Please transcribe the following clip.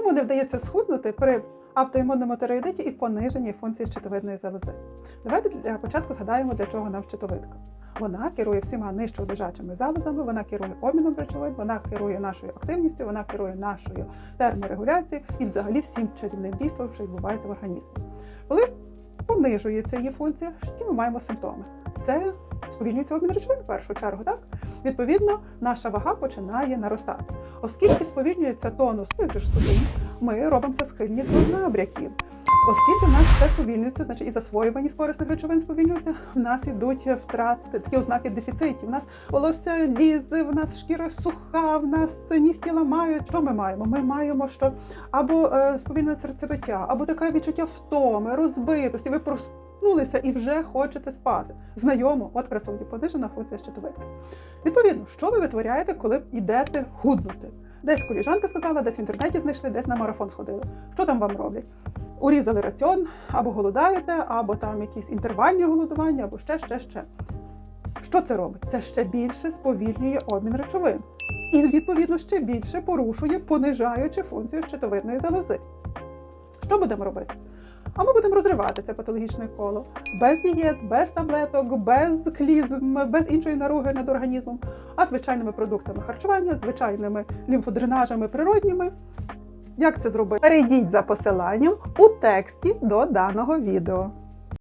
Чому не вдається схуднути при автоімунному тиреоїдиті і пониженні функції щитовидної залози? Давайте для початку згадаємо, для чого нам щитовидка. Вона керує всіма нижчолежачими залозами, вона керує обміном речовин, вона керує нашою активністю, вона керує нашою терморегуляцією і взагалі всім чарівним дійством, що відбувається в організмі. Коли понижується її функція, і ми маємо симптоми? Це сповільнюється обмін речовин в першу чергу, так? Відповідно, наша вага починає наростати. Оскільки сповільнюється тонус тих же судин, ми робимося схильні до набряків. Оскільки в нас все сповільнюється, значить і засвоюваність корисних речовин сповільнюється, в нас ідуть втрати, такі ознаки дефіцитів. В нас волосся лізе, в нас шкіра суха, в нас нігті ламають. Що ми маємо? Ми маємо, що або е, сповільнене серцебиття, або таке відчуття втоми, розбитості. Ви проснулися і вже хочете спати. Знайомо, от красоті, понижена функція щитовидки. Відповідно, що ви витворяєте, коли йдете худнути? Десь коліжанка сказала, десь в інтернеті знайшли, десь на марафон сходили. Що там вам роблять? Урізали раціон, або голодаєте, або там якісь інтервальні голодування, або ще, ще, ще. Що це робить? Це ще більше сповільнює обмін речовин. І, відповідно, ще більше порушує, понижаючи функцію щитовидної залози. Що будемо робити? А ми будемо розривати це патологічне коло без дієт, без таблеток, без клізм, без іншої наруги над організмом, а звичайними продуктами харчування, звичайними лімфодренажами природніми. Як це зробити? Перейдіть за посиланням у тексті до даного відео.